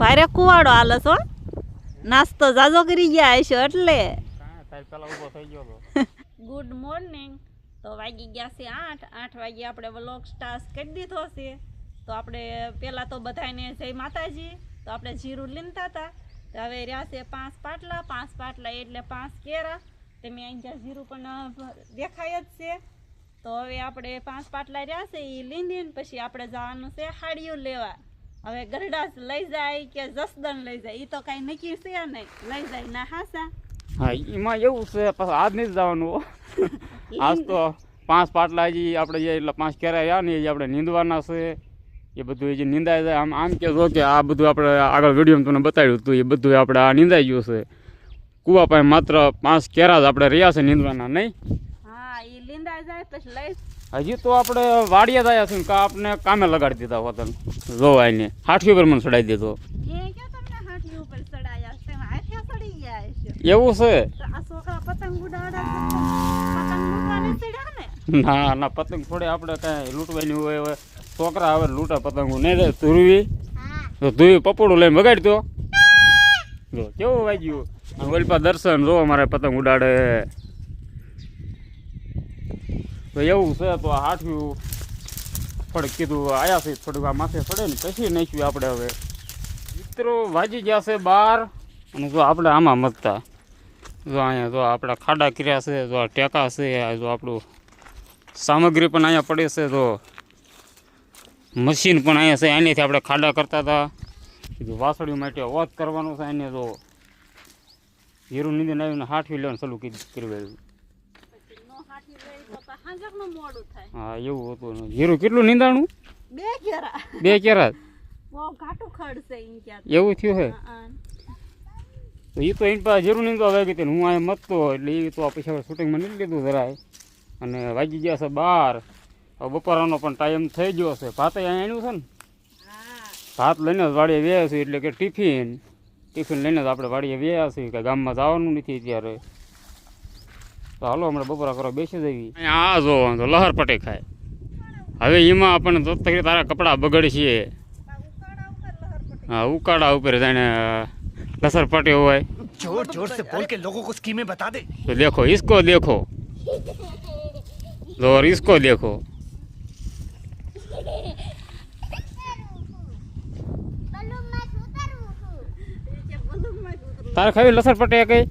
ભારે કુવાડો હાલે છો નાસ્તો જાજો કરી ગયા હશો એટલે. ગુડ મોર્નિંગ તો વાગી ગયા છે આઠ. આઠ વાગે આપણે વ્લોગ સ્ટાર્ટ કરી દીધો છે. તો આપણે પહેલાં તો બધાને જય માતાજી. તો આપણે જીરું લીનતા હતા. તો હવે રહ્યા છે પાંચ પાટલા. પાંચ પાટલા એટલે પાંચ કેરા તમે મેં અહીંયા જીરું પણ દેખાય જ છે. તો હવે આપણે પાંચ પાટલા રહ્યા છે એ લીંધીને પછી આપણે જવાનું છે હાડિયું લેવા. હવે ગરડાસ લઈ જાય કે જસદન લઈ જાય એ તો કઈ નક્કી છે નહીં. લઈ જાય ના હાસા. હા એમાં એવું છે પછી આજ નહીં જવાનું. આજ તો પાંચ પાટલા હજી આપણે જે એટલે પાંચ કેરા રહ્યા ને એ આપણે નીંદવાના છે એ બધું જે નીંદાય જાય આમ આમ કે જો કે આ બધું આપણે આગળ વિડીયોમાં તમને બતાવ્યું હતું એ બધું આપણે આ નીંદાઈ ગયું છે. કુવા પાસે માત્ર પાંચ કેરા જ આપણે રહ્યા છે નીંદવાના નહીં? હા એ નિંદાઈ જાય પછી લઈ હજી તો આપણે વાડિયા છીએ ને કા આપણે કામે લગાડી દીધા વતન જો આઈને હાઠી ઉપર મને ચડાવી દીધો. છે? છે એવું છે? છે, ને? ના પતંગ થોડી આપણે કાંઈ લૂંટવાની હોય હવે. છોકરા આવે લૂંટા પતંગો. નહીં દે ધ્રુવી. તો પપોડું લઈને વગાડી દો. જો કેવું વાગ્યું? ઓલપા દર્શન જો અમારે પતંગ ઉડાડે. તો એવું છે, તો આ હાથ્યું થોડીક કીધું આયા છે, થોડુંક આ માથે પડે ને પછી નાખ્યું આપણે હવે. મિત્રો વાજી ગયા છે બહાર અને જો આપણે આમાં મતતા જો અહીંયા જો આપણા ખાડા કર્યા છે, જો આ ટેકા છે જો આપણું સામગ્રી પણ અહીંયા પડે છે તો મશીન પણ અહીંયા છે, આનેથી આપણે ખાડા કરતા હતા. કીધું વાસળી માટે ઓત કરવાનું છે એને તો હીરું નીંદીને આવીને હાથવી લેવાનું ચાલુ કીધું કર્યું પછી નો હાથી લઈ તો તો હાંજકનું મોડું થાય. હા એવું હતું હીરું કેટલું નીંદાણું? બે કેરા. બે કેરા બહુ ઘાટું ખડશે છે ઈ ક્યાં એવું થયું હે? તો એ તો એની પાસે જીરું નીંદવા વાગી હતી હું અહીંયા મતતો એટલે એ તો પછી શૂટિંગમાં નીકળી લીધું જરાય. અને વાગી ગયા છે બાર. હવે બપોરાનો પણ ટાઈમ થઈ ગયો છે. ભાતે અહીંયા એનું છે ને? ભાત લઈને જ વાડીએ વ્યા છીએ એટલે કે ટિફિન ટિફિન લઈને જ આપણે વાડીએ વ્યા છીએ. કે ગામમાં જવાનું નથી અત્યારે. તો હાલો હમણાં બપોરા કરવા બેસી જવી અહીંયા આ જો તો લહર પટે ખાય હવે એમાં આપણને તો તકલીફ તારા કપડાં બગડશે ઉકાળા ઉપર લહર પટી હા ઉકાળા ઉપર જાણે લસર પટે હોય जोर जोर से बोल के लोगों को स्कीमें बता दे तो देखो इसको देखो तो और इसको देखो કે બલૂનમાં જ ઉતરું તારે ખાવી લસણ પટે કઈ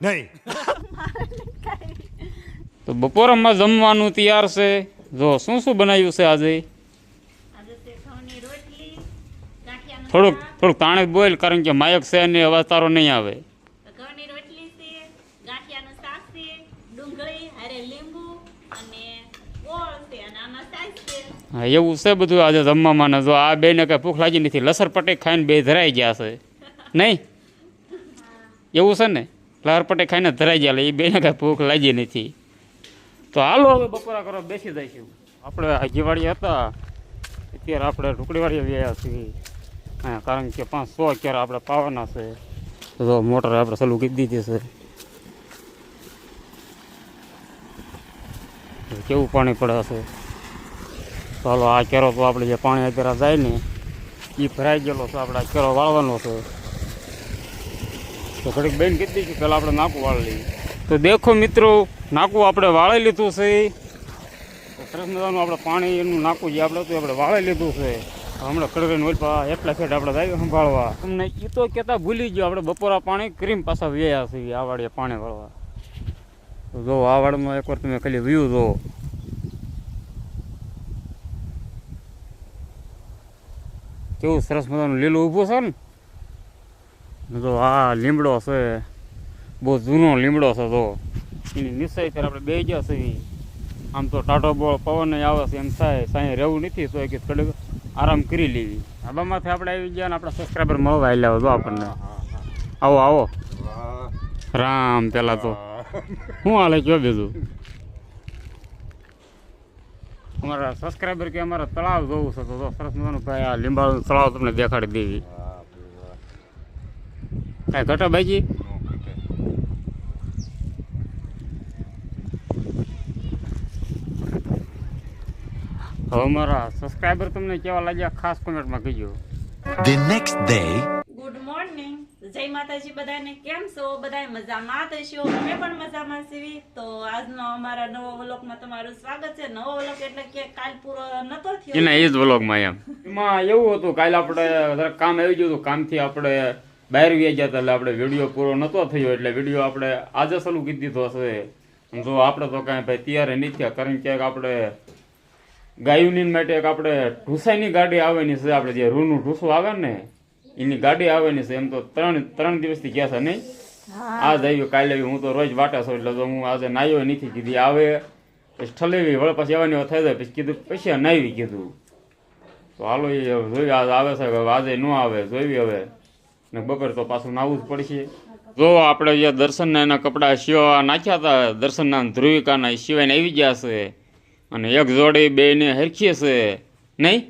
नहीं તો બપોરમાં જમવાનું તૈયાર છે. જો શું શું બનાવ્યું છે આજે? થોડુંક થોડુંક તાણે બોલ કારણ કે માયક છે ને અવાજ તારો નહીં આવે. અને અને હા એવું છે બધું આજે જમવામાં. ને જો આ બેને કાંઈ ભૂખ લાગી નથી લસર પટે ખાઈને બે ધરાઈ ગયા છે. નહીં? એવું છે ને? લહર પટે ખાઈને ધરાઈ ગયા એ બેને કાંઈ ભૂખ લાગી નથી. તો હાલો હવે બપોરા કરવા બેસી જઈશું. આપણે હાજીવાડી હતા. અત્યારે આપણે ઢુકડીવાડી વ્યા છીએ. કારણ કે પાંચ સો અત્યારે આપણે પાવાના છે. તો મોટર આપણે ચાલુ કરી દીધી છે. કેવું પાણી પડે છે ચાલો આ કેરો તો આપણે જે પાણી અત્યારે જાય ને એ ભરાઈ ગયેલો છે. આપણે આ કેરો વાળવાનો છે. તો ઘડીક બેન કીધી કે પહેલાં આપણે નાકું વાળી તો દેખો મિત્રો, નાકું આપણે વાળી લીધું છે. સરસ મજાનું આપણે પાણી એનું નાકું જે આપણે હતું આપણે વાળી લીધું છે. હમણાં કડવીને ઓલપા એટલા ફેટ આપણે જાય સંભાળવા. તમને એ તો કહેતા ભૂલી ગયો, આપણે બપોરા પાણી ક્રીમ પાછા વ્યા છીએ આ વાડીએ પાણી વાળવા. તો જો આ વાળમાં એકવાર તમે ખાલી વ્યૂ જો. કેવું સરસ મજાનું લીલું ઊભું છે ને? તો આ લીમડો છે. બહુ જૂનો લીમડો છે તો એની નિશ્ચય ત્યારે આપણે બે ગયા છીએ. આમ તો ટાટો બોળ પવન આવે છે એમ થાય. સાંઈ રહેવું નથી તો કે થોડીક આરામ કરી લેવી. આબામાંથી આપણે આવી ગયા ને આપણા સબસ્ક્રાઈબર મળવા આવ્યા જો આપણને. આવો આવો. રામ પેલા તો. શું હાલે કયો બીજું? અમારા સબસ્ક્રાઈબર કે અમારા તળાવ જોવું છે તો સરસ મજાનું ભાઈ આ લીંબાળું તળાવ તમને દેખાડી દેવી. કાંઈ ઘટો ભાઈજી હવે મારા સબસ્ક્રાઈબર તમને કેવા લાગ્યા ખાસ કોમેન્ટમાં કહેજો. The next day, જય માતાજી બધાને કેમ છો? બધાય મજામાં તો છો? અમે પણ મજામાં છીએ. તો આજનો અમારા નવો વ્લોગમાં તમારું સ્વાગત છે. નવો વ્લોગ એટલે કે કાલ પૂરો નતો થયો. એના એ જ વ્લોગમાં એમ. એમાં એવું હતું કાલ આપણે કામ આવી ગયું હતું. કામથી આપણે બહાર ગયા ગયા એટલે આપણે વીડિયો પૂરો નહોતો થયો એટલે વીડિયો આપણે આજે ચાલુ કરી દીધો હશે. જો આપણે તો કાંઈ ભાઈ તૈયાર નહીં થયા કારણ કે આપણે ગાયુની માટે એક આપણે ઢૂસાઈની ગાડી આવવાની છે આપણે જે રૂનું ઢૂસું આવે ને એની ગાડી આવવાની છે એમ તો ત્રણ ત્રણ દિવસથી ગયા છે નહીં. આજ આવ્યું કાલે આવ્યું હું તો રોજ વાટા છું એટલે તો હું આજે નાયો નથી કીધી આવે પછી ઠલેવી વળ પછી આવવાની થઈ જાય પછી કીધું પછી નાવી કીધું. તો હાલો એ જોઈ આજ આવે છે હવે આજે ન આવે જોઈ હવે. ને બપોર તો પાછું નાવું જ પડશે. જો આપણે જે દર્શનના એના કપડાં સિવા નાખ્યા હતા દર્શનના ધ્રુવિકાના સિવાયને આવી ગયા છે. અને એક જોડી બેને હરખીએ છે. નહીં?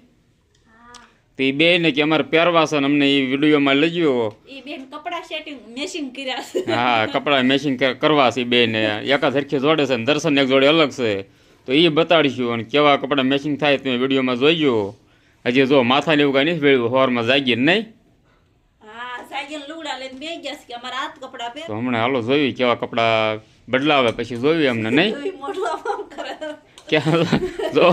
તો એ બેને કે અમારે પહેરવા છે ને અમને એ વિડીયોમાં લઈ ગયો કપડા સેટિંગ કર્યા હા કપડા મેચિંગ કરવા છે બે ને. એકાદ હરખી જોડે છે ને દર્શન એક જોડે અલગ છે. તો એ બતાડીશું અને કેવા કપડા મેચિંગ થાય તમે વિડીયોમાં જોઈ ગયો હજી જો માથા એવું કાંઈ નહીં વેળ્યું હોરમાં જાગીએ નહીં? લઈને ગયા છે કે અમારા હાથ કપડા પહેર તો હમણાં હાલો જોઈ કેવા કપડા બદલાવે પછી જોયું અમને નહીં? ક્યાં જો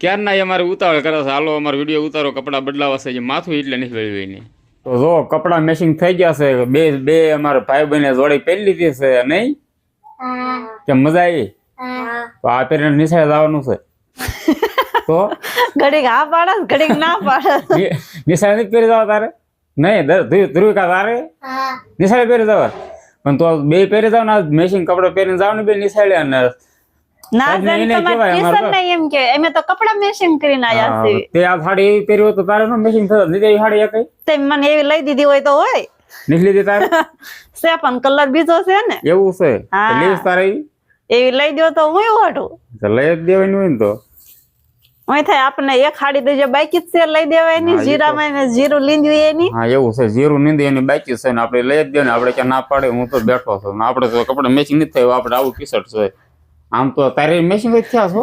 ક્યારના અમારે ઉતાવળ કરે છે? હાલો અમારો વીડિયો ઉતારો કપડાં બદલાવશે જે માથું એટલે નહીં વેળવી નહીં તો જો કપડાં મેચિંગ થઈ ગયા છે. બે બે અમારા ભાઈ બહેને જોડી પહેરી લીધી છે નહીં? કેમ મજા આવી? તો આ પહેરીને નિશાળે જવાનું છે. તો? ઘડીક આ પાડે ઘડીક ના પાડે. નિશાળે નથી પહેરી જવા તારે? નહીં દર- ધ્રુવિકા તારે નિશાળે પહેરી જવા. પણ તો બે પહેરી જાવ ને મેચિંગ કપડાં પહેરીને જાવ ને બે નિશાળે અને ના તો. એમ કે અમે તો કપડા મેચિંગ કરીને આયા હા, તે આ સાડી એવી તો તારે નો મેચિંગ થતો સાડી એકઈ તે મને એવી લઈ દીધી હોય તો હોય. નથી લીધી તારે? છે પણ કલર બીજો છે ને. એવું છે? હા. તારે એવી? લઈ દો તો હું તો લઈ જ દેવાની હોય ને તો. હું થાય આપણને એક હાડી દેજો બાકી જ છે લઈ દેવાય હા, એ તો- જીરામાં એને જીરું લીંદ્યું એની. હા એવું છે જીરું નીંદી એની બાકી છે ને આપણે લઈ જ દેવાની આપણે ક્યાં ના પાડે હું તો બેઠો છું. ને આપણે તો કપડા મેચિંગ નથી થયું આપણે આવું ટી શર્ટ છે. આમ તો તારે મેચિંગ જ થયા છો?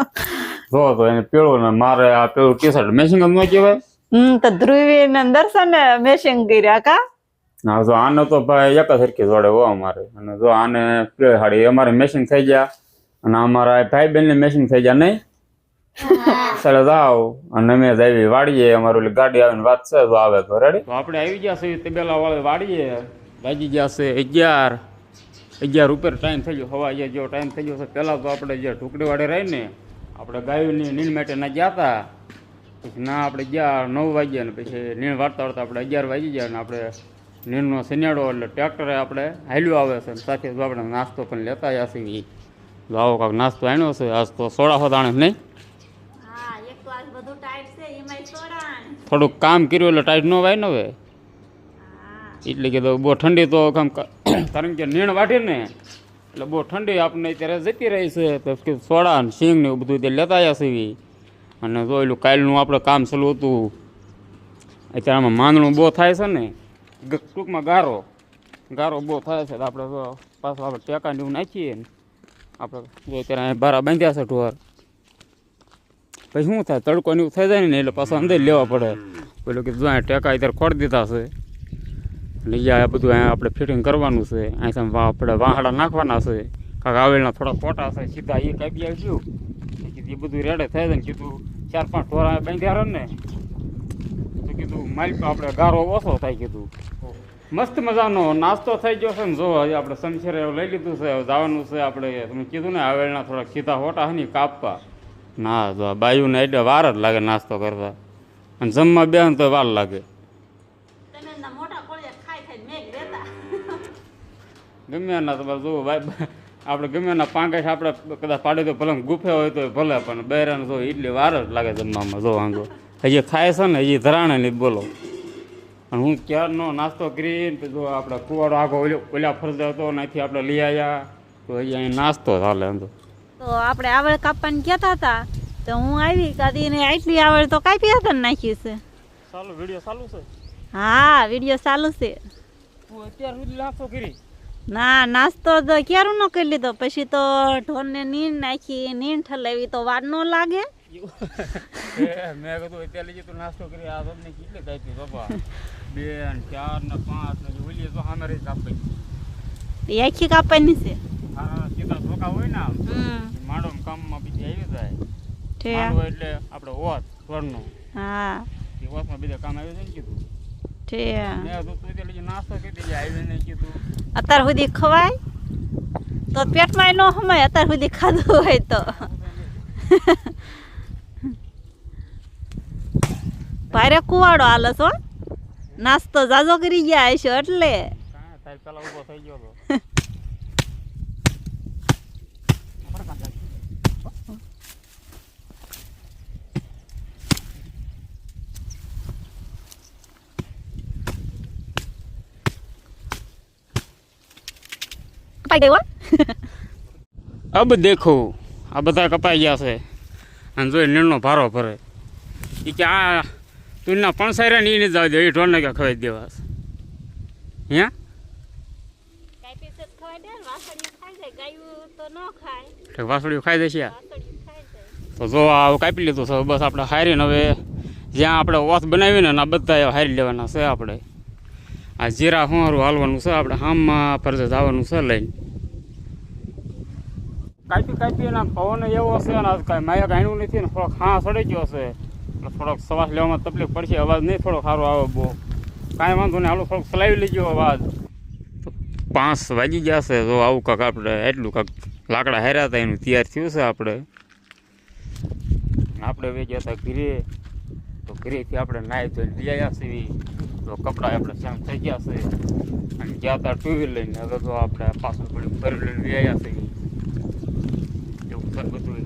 જો તો એને પેલું ને મારે આ પેલું ટી શર્ટ મેચિંગ જ ન કહેવાય. હમ તો ધ્રુવી ને દર્શન મેચિંગ કર્યા કા? ના જો આને તો ભાઈ એક જ સરખી જોડે હો અમારે. અને જો આને પેલી સાડી અમારે મેચિંગ થઈ ગયા. અને અમારા ભાઈ બહેન ને મેચિંગ થઈ ગયા નહીં. ચાલો જાઓ અને અમે આવી વાડીએ અમારું ઓલી ગાડી આવીને વાત છે તો આવે તો રેડી તો આપણે આવી ગયા છે તબેલા વાળે વાડીએ. વાગી ગયા છે અગિયાર. અગિયાર ઉપર ટાઈમ થઈ ગયો હવા જેવો ટાઈમ થઈ ગયો છે. પહેલાં તો આપણે જે ઢુકડી વાડે રહીને આપણે ગાયોની નીણ માટે ના ગયા હતા. પછી ના આપણે ગયા નવ વાગ્યા ને પછી નીણ વાળતા વાળતા આપણે અગિયાર વાગી ગયા ને આપણે નીણનો શનિયાળો એટલે ટ્રેક્ટરે આપણે હાલ્યું આવે છે. અને સાથે જો આપણે નાસ્તો પણ લેતા આવ્યા છીએ. તો આવો કાંક નાસ્તો આણ્યો છે. આજ તો સોડા હોદાણે નહીં હા એક તો આજ બધું ટાઈટ છે એમાંય સોડા થોડુંક કામ કર્યું એટલે ટાઈટ ન વાય ને હવે. એટલે કીધું બહુ ઠંડી તો કામ કારણ કે નીણ વાઢી ને એટલે બહુ ઠંડી આપણને અત્યારે જતી રહી છે તો સોડા ને સિંગ ને એવું બધું તે લેતા આવ્યા છીએ અને જોયેલું કાલનું આપણે કામ ચાલુ હતું અત્યારે આમાં માંદણું બહુ થાય છે ને ટૂંકમાં ગારો ગારો બહુ થાય છે તો આપણે પાછું આપણે ટેકા ને એવું નાખીએ ને આપણે જો અત્યારે અહીંયા બારા બાંધ્યા છે ઢોર. પછી શું થાય? તડકો ને એવું થઈ જાય ને એટલે પાછું અંદર લેવા પડે. પેલું કે જો અહીંયા ટેકા અત્યારે ખોડી દીધા છે. અહીંયા આ બધું અહીંયા આપણે ફિટિંગ કરવાનું છે. અહીં આપણે વાહડા નાખવાના છે. કાંક આવેલના થોડા ફોટા છે, સીધા એ કાપી કીધું એ બધું રેડે થાય જાય. ને કીધું, ચાર પાંચ ઢોરા બાંધ્યા ને. તો કીધું માલિક આપણે ગારો ઓછો થાય, કીધું. મસ્ત મજાનો નાસ્તો થઈ ગયો છે ને જો હજી આપણે સમશેરે લઈ લીધું છે જવાનું છે આપણે, તમે કીધું ને, આવેલના થોડાક સીધા ફોટા છે ને કાપવા. ના જો આ બાયુને એટલે વાર જ લાગે નાસ્તો કરતા. અને જમવા બે તો વાર લાગે. ગમે એના તો બસ ભાઈ આપણે ગમે એના પાંકેશ આપણે કદાચ પાડે તો ભલે ગુફે હોય તો ભલે પણ બહેરાને જો એટલી વાર જ લાગે જમવામાં. જો વાંધો હજી ખાય છે ને હજી ધરાણે નહીં બોલો. અને હું ક્યારનો નાસ્તો કરીને જો આપણે કુવાડો આખો ઓલ્યો ઓલા ફરજે હતો ત્યાંથી આપણે લઈ આવ્યા તો હજી અહીં નાસ્તો ચાલે એમ તો. તો આપણે આવડ કાપવાની કહેતા હતા. તો હું આવી કાદીને આટલી આવડ તો કાપી હતા ને નાખી છે. ચાલુ વીડિયો ચાલુ છે? હા વીડિયો ચાલુ છે. તું અત્યાર સુધી નાસ્તો કરી? ના નાસ્તો તો ક્યારું ન કરી લીધો? પછી તો ઢોરને નીણ નાખી નીણ ઠલાવી તો વાર ન લાગે. મેં કીધું અત્યારે લઈ તું નાસ્તો કરી આ તમને કેટલી કાપી બાપા? બે ને ચાર ને પાંચ ને ઓલી તો સામે રહી કાપી. આખી કાપવાની છે. હા સીધા ધોકા હોય ને આમ હમ એ માંડો કામમાં બીજી આવી જાય છે. એટલે આપણે ઓત સ્વરનો હા. એ ઓતમાં બીજા કામ આવ્યું જાય ને કીધું. છે. મેં તું નાસ્તો દેજે આવી ને કીધું. અત્યાર સુધી ખવાય? તો પેટમાં ન સમાય અત્યાર સુધી ખાધું હોય તો. ભારે કુવાડો હાલે છો નાસ્તો જાજો કરી ગયા હશો એટલે. પેલા ઊભો થઈ ગયો તો કપાઈ ગયો અબ દેખો આ બધા કપાઈ ગયા છે. અને જોઈ નીણનો ભારો ભરે. એ કે આ તુના પણસાયરા ને એ નહીં જવા દે એ ઢોરને કે ખવાઈ દેવા હે? વાસળીઓ ખાઈ જાય તો જો આ કાપી લીધું છે બસ આપણે હારીને હવે જ્યાં આપણે ઓથ બનાવીને ને આ બધા હારી લેવાના છે આપણે. આ જીરા હોરું હાલવાનું છે? આપણે હામમાં ફરજે જવાનું છે લઈને. કાપી કાપી એના પવન એવો છે અને કાંઈ માયા ગાણ્યું નથી ને થોડોક હા સડી ગયો છે. એટલે થોડોક શ્વાસ લેવામાં તકલીફ પડશે. અવાજ નહીં થોડોક સારો આવે બહુ. કાંઈ વાંધો નહીં. હાલો થોડોક ચલાવી લેજો અવાજ. પાંચ વાગી ગયા છે. જો આવું કાંક આપણે એટલું કાંક લાકડા હેર્યા હતા એનું તૈયાર થયું છે આપણે. આપણે વેચ્યા હતા ઘીરે. તો ઘરેથી આપણે નાહી ધોઈને લઈ આવ્યા છીએ. તો કપડાં આપણે શાંત થઈ ગયા છે. અને ગયા હતા ટુ વ્હીલ લઈને હવે તો આપણે પાછું થોડું ફરી લઈને લઈ છીએ. એવું છે બધું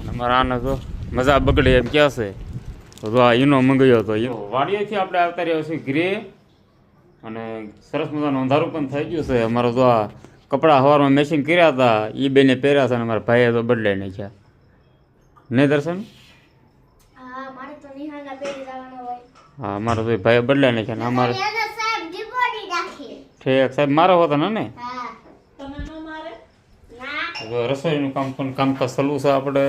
અને અમારા આને તો મજા બગડે એમ ક્યાં છે? તો આ ઈનો મંગાવ્યો હતો. ઈનો વાડીએથી આપણે આવતા રહ્યા છીએ ઘરે. અને સરસ મજાનું અંધારું પણ થઈ ગયું છે. અમારો તો આ કપડાં સવારમાં મેચિંગ કર્યા હતા. એ બેને પહેર્યા છે અને અમારા ભાઈએ તો બદલાઈ નાખ્યા. નહીં દર્શન? હા અમારો તો ભાઈ બદલાને છે ને અમારે ઠીક સાહેબ ડીપોડી રાખી ઠેક સાહેબ મારો હોતો ને ને હા. તમે ન મારે? ના. હવે રસોઈનું કામ પણ કામકાજ ચાલુ છે આપણે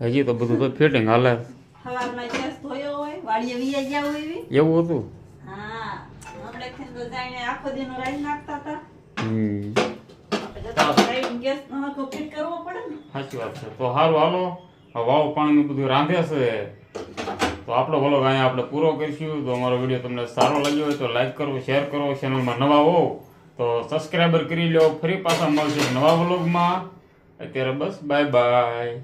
હજી તો બધું તો ફિટિંગ હાલે. સવારમાં ગેસ ધોયો હોય વાડીએ વીએ ગયા એવી? એવું હતું? હા આપણે ખેન તો જાઈને આખો દીનો રાઈ નાખતા હતા. હમ. તો રાઈ ગેસ નો હરખો ફિટ કરવો પડે ને. સાચી વાત છે. તો સારું હાલો. વાવ પાણીનું બધું રાંધે છે. તો આપણો વ્લોગ અહીંયા આપણે પૂરો કરીશું. તો અમારો વીડિયો તમને સારો લાગ્યો હોય તો લાઈક કરો શેર કરો ચેનલમાં નવા હો તો સબસ્ક્રાઈબર કરી લો ફરી પાછા મળશે નવા વ્લોગમાં અત્યારે બસ બાય બાય